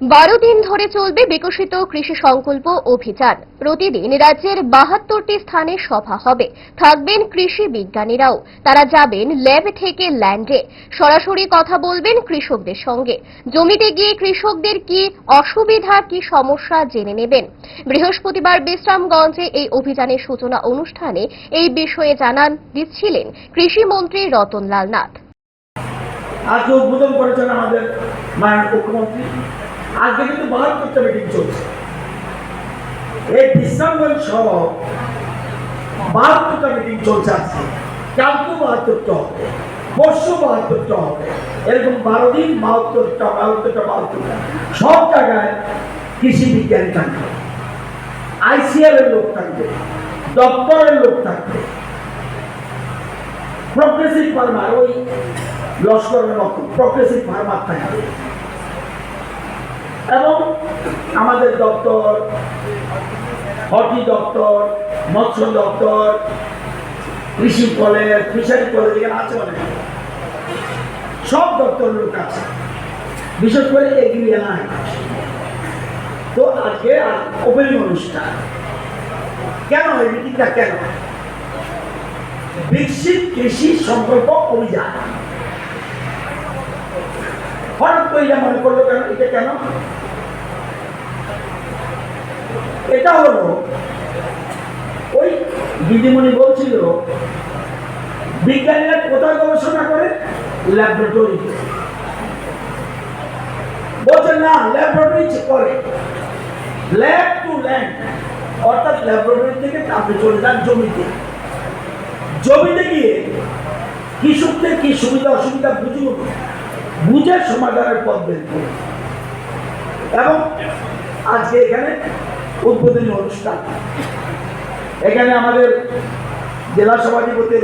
বারো দিন ধরে চলবে বিকশিত কৃষি সংকল্প অভিযান। প্রতিদিন রাজ্যের বাহাত্তরটি স্থানে সভা হবে। থাকবেন কৃষি বিজ্ঞানীরাও। তারা যাবেন ল্যাব থেকে ল্যান্ডে। সরাসরি কথা বলবেন কৃষকদের সঙ্গে। জমিতে গিয়ে কৃষকদের কি অসুবিধা, কি সমস্যা জেনে নেবেন। বৃহস্পতিবার বিশ্রামগঞ্জে এই অভিযানের সূচনা অনুষ্ঠানে এই বিষয়ে জানান দিচ্ছিলেন কৃষিমন্ত্রী রতনলাল নাথ। আজকে উদ্বোধন করেছেন আমাদের মুখ্যমন্ত্রী। আজকে কিন্তু বাহাত্তরটা মিটিং চলছে এই বিশ্রামগঞ্জ সহ বাহাত্তরটা মিটিং চলছে আজকে। কালকে বাহাত্তরটা হবে, পরশু বাহাত্তরটা হবে। এরকম বারো দিন বাহাত্তরটা বাহাত্তরটা বাহাত্তরটা। সব জায়গায় কৃষি বিজ্ঞানী থাকবে। আইসিআর এর লোক থাকবে, দপ্তরের লোক থাকবে। প্রগ্রেসিভ ফার্মার ওই লস্করের মতো প্রগ্রেসিভ ফার্মার থাকবে। এবং আমাদের দপ্তর, হকি দপ্তর, মৎস্য দপ্তর, কৃষি কলেজ, ফিশারি কলেজ এখানে আছে অনেক। সব দপ্তর লোক আছে। বিশেষ করে এগ্রিয়া নাই তো আজকে ওপেনিং অনুষ্ঠান। কেন? এই মিটিংটা কেন? বিকশিত কৃষি সম্পর্ক অভিযান। হঠাৎ মনে করল কেন? এটা কেন? এটা হলো, ওই দিদিমণি বলছিল, বিজ্ঞানীরা কোথায় গবেষণা করে? ল্যাবরেটরিতে বলছে, না ল্যাবরেটরি করে। ল্যাব টু ল্যান্ড অর্থাৎ ল্যাবরেটরি থেকে আপনি চলে যান জমিতে। জমিতে গিয়ে কৃষকদের কি সুবিধা অসুবিধা বুঝুন? বুঝে সমাধানের পথ বের করে। এবং আজকে এখানে উদ্বোধনী অনুষ্ঠান। এখানে আমাদের জেলা সভাধিপতি